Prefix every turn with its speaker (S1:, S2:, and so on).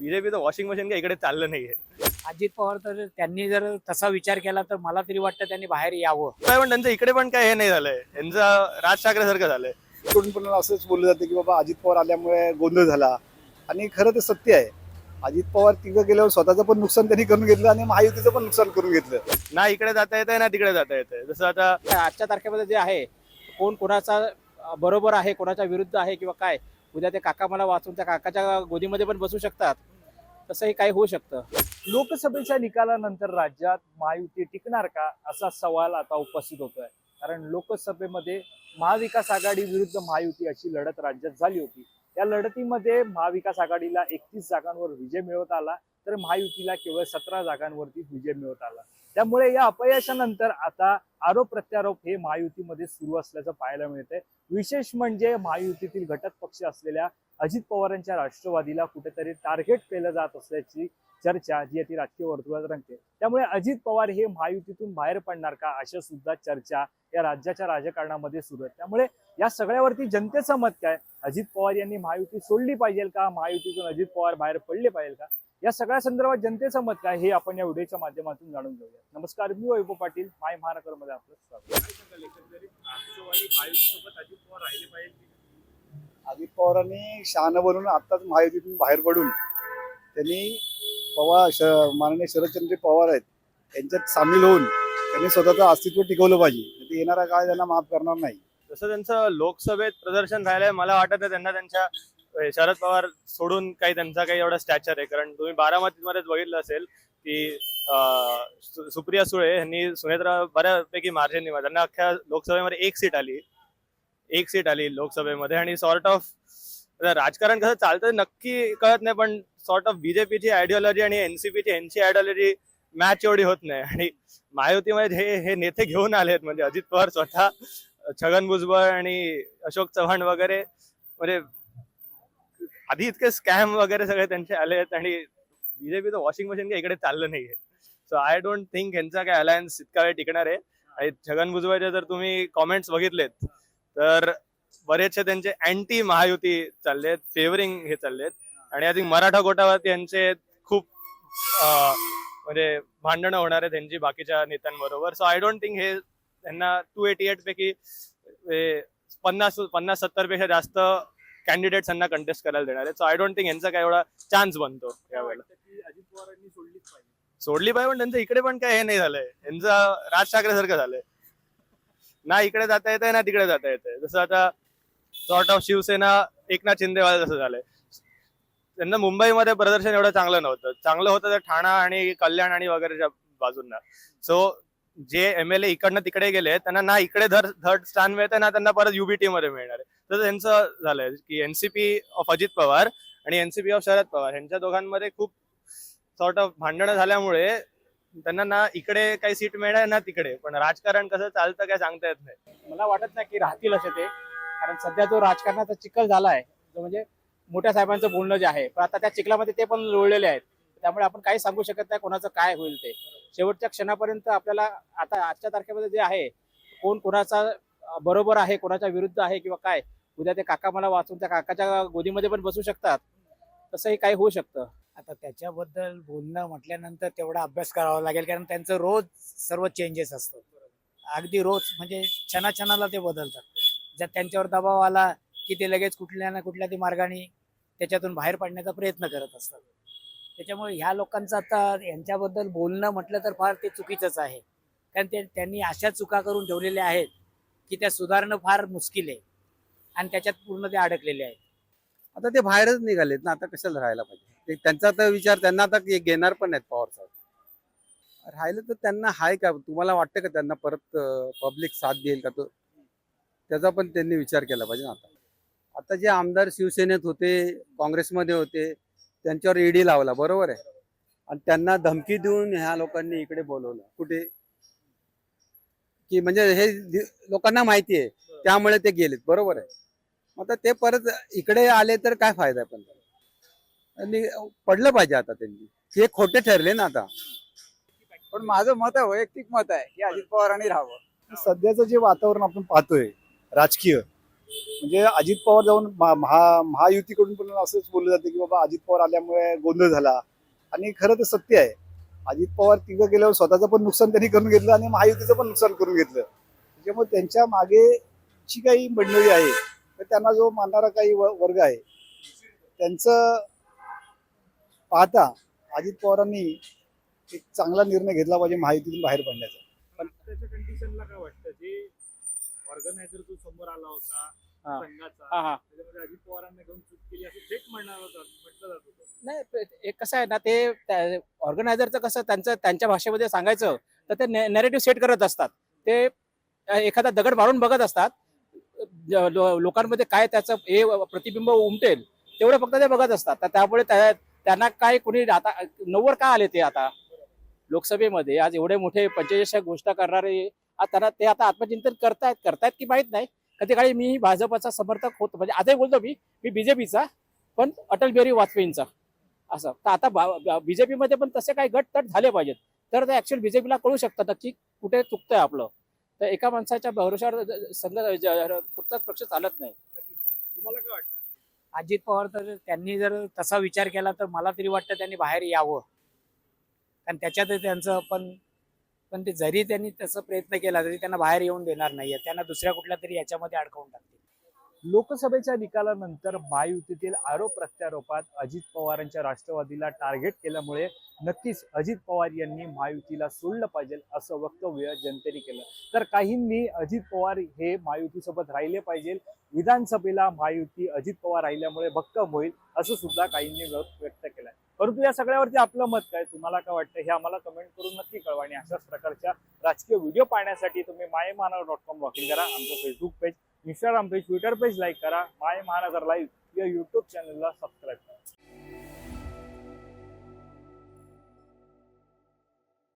S1: बीजेपीचं washing machine काय इकडे चाललं नाहीये.
S2: अजित पवार तर त्यांनी जर तसा विचार केला तर मला तरी वाटतं त्यांनी बाहेर यावं.
S1: काय पण त्यांचं इकडे पण काय हे नाही झालंय. यांचं राज ठाकरे सारखं झालंय.
S3: पण असंच बोललं जातं की बाबा अजित पवार आल्यामुळे गोंधळ झाला. आणि खरं ते सत्य आहे. अजित पवार तिकडे गेल्यावर स्वतःचं पण नुकसान त्यांनी करून घेतलं आणि महायुतीचं पण नुकसान करून घेतलं.
S1: ना इकडे जाता येतंय ना तिकडे जाता येतंय. जसं आता
S2: आजच्या तारखेमध्ये जे आहे कोण कोणाचा बरोबर आहे कोणाच्या विरुद्ध आहे किंवा काय? उद्या ते काका मला वाचून त्या काकाच्या गोदीमध्ये पण बसू शकतात. तसंही काही होऊ शकतं.
S4: लोकसभेच्या निकालानंतर राज्यात महायुती टिकणार का? असा सवाल आता उपस्थित होतोय. कारण लोकसभेमध्ये महाविकास आघाडी विरुद्ध महायुती अशी लढत राज्यात झाली होती. या लढतीमध्ये महाविकास आघाडीला एकतीस जागांवर विजय मिळवता आला तर महायुतीला केवळ सतरा जागांवरती विजय मिळवता आला. त्यामुळे या अपयशानंतर आता आरोप प्रत्यारोप हे महायुतीमध्ये सुरू असल्याचं पाहायला मिळतंय. विशेष म्हणजे महायुतीतील घटक पक्ष असलेल्या अजित पवारांच्या राष्ट्रवादीला कुठेतरी टार्गेट केलं जात असल्याची चर्चा जी आहे ती राजकीय वर्तुळात रंगते. त्यामुळे अजित पवार हे महायुतीतून बाहेर पडणार का अशा सुद्धा चर्चा या राज्याच्या राजकारणामध्ये सुरू आहेत. त्यामुळे या सगळ्यावरती जनतेचं मत काय? अजित पवार यांनी महायुती सोडली पाहिजे का? महायुतीतून अजित पवार बाहेर पडले पाहिजे का? या सगळ्या संदर्भात जनतेचं मत काय हे आपण या व्हिडिओच्या माध्यमातून जाणून घेऊया नमस्कार मी वैभव पाटील माय महानगरमध्ये आपलं स्वागत.
S3: अजित पवारांनी शहाणं बनून आताच महायुतीतून बाहेर पडून त्यांनी पवार श माननीय शरदचंद्र पवार आहेत यांच्यात सामील होऊन त्यांनी स्वतःचं अस्तित्व टिकवलं पाहिजे. ते येणारा काळ त्यांना माफ करणार नाही.
S1: जसं त्यांचं लोकसभेत प्रदर्शन राहिलंय मला वाटत आहे त्यांना त्यांच्या शरद पवार सोडून काही त्यांचा काही एवढा स्टॅचर आहे. कारण तुम्ही बारामतीमध्येच बघितलं असेल की सु- सुप्रिया सुळे यांनी सुनेत्रा बऱ्यापैकी मार्जिन त्यांना अख्ख्या लोकसभेमध्ये एक सीट आली. एक सीट आली लोकसभेमध्ये आणि सॉर्ट ऑफ राजकारण कसं चालतं नक्की कळत नाही पण सॉर्ट ऑफ बीजेपीची आयडिओलॉजी आणि एनसीपीची यांची आयडिओलॉजी मॅच एवढी होत नाही. आणि महायुतीमध्ये हे हे नेते घेऊन आलेत म्हणजे अजित पवार स्वतः छगन भुजबळ आणि अशोक चव्हाण वगैरे म्हणजे आधी इतके स्कॅम वगैरे सगळे त्यांचे आले आहेत आणि बीजेपीचं वॉशिंग मशीन काही इकडे चाललं नाहीये. सो आय डोंट थिंक यांचा काय अलायन्स इतका वेळ टिकणार आहे. आणि छगन भुजबळचे जर तुम्ही कॉमेंट्स बघितलेत तर बरेचसे त्यांचे अँटी महायुती चाललेत फेवरिंग हे चाललेत. आणि आय थिंक मराठा गोटावरती यांचे खूप म्हणजे भांडणं होणार आहेत त्यांची बाकीच्या नेत्यांबरोबर. सो आय डोंट थिंक हे त्यांना टू एटी एट पैकी पन्नास पन्नास सत्तरपेक्षा जास्त कॅन्डिडेट्स त्यांना कंटेस्ट करायला देणार आहे. सो आय डोंट थिंक यांचा काय एवढा चान्स बनतो यावेळेला.
S4: अजित पवारांनी सोडलीच पाहिजे
S1: सोडली पाहिजे पण त्यांचं इकडे पण काय हे नाही झालंय. यांचं राज ठाकरे सारखं झालंय. ना इकडे जाता येतंय ना तिकडे जाता येतंय. जसं आता सॉर्ट ऑफ शिवसेना एकनाथ शिंदेवाला जसं झालंय. त्यांना मुंबईमध्ये प्रदर्शन एवढं चांगलं नव्हतं. चांगलं होतं तर ठाणा आणि कल्याण आणि वगैरेच्या बाजूंना. सो जे एम एल ए इकडनं तिकडे गेले त्यांना ना इकडे धर धड स्थान मिळतं ना त्यांना परत युबीटी मध्ये मिळणार आहे. तर त्यांचं झालंय की एनसीपी ऑफ अजित पवार आणि एनसीपी ऑफ शरद पवार यांच्या दोघांमध्ये खूप सॉर्ट ऑफ भांडणं झाल्यामुळे त्यांना ना इकडे काही सीट मिळणार ना तिकडे. पण राजकारण कसं चालतं काय सांगता येत नाही.
S2: मला वाटत नाही की राहतील असे ते. कारण सध्या जो राजकारणाचा चिखल झाला आहे जो म्हणजे मोठ्या साहेबांचं बोलणं जे आहे पण आता त्या चिखलामध्ये ते पण लोळलेले आहेत. त्यामुळे आपण काही सांगू शकत नाही कोणाचं काय होईल ते. शेवटच्या क्षणापर्यंत आपल्याला आता आजच्या तारखेमध्ये जे आहे कोण कोणाचा बरोबर आहे कोणाच्या विरुद्ध आहे किंवा काय उद्या ते काका मला वाचून त्या काकाच्या गोदीमध्ये पण बसू शकतात. तसंही काही होऊ शकतं. आता त्याच्याबद्दल बोलणं म्हटल्यानंतर तेवढा अभ्यास करावा लागेल कारण त्यांचं रोज सर्व चेंजेस असतो अगदी रोज म्हणजे क्षणाक्षणाला ते बदलतात. जर त्यांच्यावर दबाव आला की ते लगेच कुठल्या ना कुठल्या ती मार्गाने त्याच्यातून बाहेर पडण्याचा प्रयत्न करत असतात. त्याच्यामुळे ह्या लोकांचं आता यांच्याबद्दल बोलणं म्हटलं तर फार ते चुकीचंच आहे. कारण ते त्यांनी अशा चुका करून ठेवलेल्या आहेत की त्या सुधारणं फार मुश्किल आहे. आणि त्याच्यात पूर्ण ते अडकलेले आहेत.
S5: आता ते बाहेरच निघालेत ना आता कशाला राहायला पाहिजे? त्यांचा तर विचार त्यांना आता घेणार पण नाहीत पवार साहेब. राहिलं तर त्यांना हाय का? तुम्हाला वाटतं का त्यांना परत पब्लिक साथ देईल का तो? त्याचा पण त्यांनी विचार केला पाहिजे ना आता. आता जे आमदार शिवसेनेत होते काँग्रेसमध्ये होते त्यांच्यावर ईडी लावला बरोबर आहे? आणि त्यांना धमकी देऊन ह्या लोकांनी इकडे बोलवलं. कुठे? की म्हणजे हे लोकांना माहिती आहे. त्यामुळे ते गेलेत. बरोबर आहे. आता ते परत इकडे आले तर काय फायदा आहे पण? आणि पडलं पाहिजे आता त्यांनी. हे खोटे ठरले ना आता.
S6: पण माझं मत आहे वैयक्तिक मत आहे की अजित पवारांनी राहावं.
S3: सध्याचं जे वातावरण आपण पाहतोय राजकीय म्हणजे अजित पवार जाऊन महा महा- महायुतीकडून पण असंच बोललं जातं की बाबा अजित पवार आल्यामुळे गोंधळ झाला. आणि खरं तर सत्य आहे. अजित पवार तिघं गेल्यावर स्वतःचं पण नुकसान त्यांनी करून घेतलं आणि महायुतीचं पण नुकसान करून घेतलं. त्याच्यामुळे त्यांच्या मागे जी काही मंडळी आहे तर त्यांना जो मानणारा काही वर्ग आहे त्यांचं पाहता अजित पवारांनी एक चांगला निर्णय घेतला पाहिजे महायुतीतून बाहेर पडण्याचा.
S4: पण त्याच्या कंडिशनला काय वाटतं? जे ऑर्गनायझर तो समोर आला होता
S2: हा.
S4: संघाचा
S2: हा हा.
S4: त्याच्यामध्ये अजित पवारांना घेऊन चूक केली असं थेट म्हणणार होतं म्हटलं जात होतं.
S2: नाही कसं आहे ना ते ऑर्गनायझरचं कसं त्यांचं त्यांच्या भाषेमध्ये सांगायचं तर ते नेरेटिव्ह सेट करत असतात. ते एखादा दगड मारून बघत असतात लोकांमध्ये काय त्याचं हे प्रतिबिंब उमटेल तेवढं फक्त ते बघत असतात. तर त्यामुळे त्या- त्यांना काय कोणी आता नव्वद का आले ते आता? लोकसभेमध्ये आज एवढे मोठे पंचेचाळीसच्या गोष्ट करणारे त्यांना ते आता आत्मचिंतन करतायत करतायत की माहीत नाही. कधी काळी मी भाजपचा समर्थक होतो म्हणजे आताही बोलतो मी मी बीजेपीचा पण अटल बिहारी वाजपेयींचा. असं. तर आता बीजेपी मध्ये पण तसे काही गट तट झाले पाहिजेत. तर ते ऍक्च्युअल बीजेपीला कळू शकतं नक्की कुठे चुकतंय आपलं. तर एका माणसाच्या भरोशावर संघ पुढचाच पक्ष चालत नाही.
S4: तुम्हाला काय वाटतं?
S7: अजित पवार तर त्यांनी जर तसा विचार केला तर मला तरी वाटतं त्यांनी बाहेर यावं. कारण त्याच्यात त्यांचं पण पण ते जरी त्यांनी तसा प्रयत्न केला तरी त्यांना बाहेर येऊन देणार नाहीये. त्यांना दुसऱ्या कुठल्या तरी याच्यामध्ये अडकवून टाकतील.
S4: लोकसभेच्या निकालानंतर महायुतीतील आरोप प्रत्यारोपात अजित पवारांच्या राष्ट्रवादीला टार्गेट केल्यामुळे नक्कीच अजित पवार यांनी महायुतीला सोडलं पाहिजे असं वक्तव्य जनतेने केलं. तर काहींनी अजित पवार हे महायुतीसोबत राहिले पाहिजे. विधानसभेला महायुती अजित पवार राहिल्यामुळे भक्कम होईल असं सुद्धा काहींनी व्यक्त केलंय. परंतु या सगळ्यावरती आपलं मत काय? तुम्हाला काय वाटतं? हे आम्हाला कमेंट करून नक्की कळवा आणि अशाच प्रकारच्या राजकीय व्हिडिओ पाहण्यासाठी तुम्ही मायमानव डॉट कॉम लॉग इन करा. आमचं Facebook page Instagram page Twitter page like करा. माय महानगर लाईव्ह या यूट्यूब चॅनलला सबस्क्राईब करा.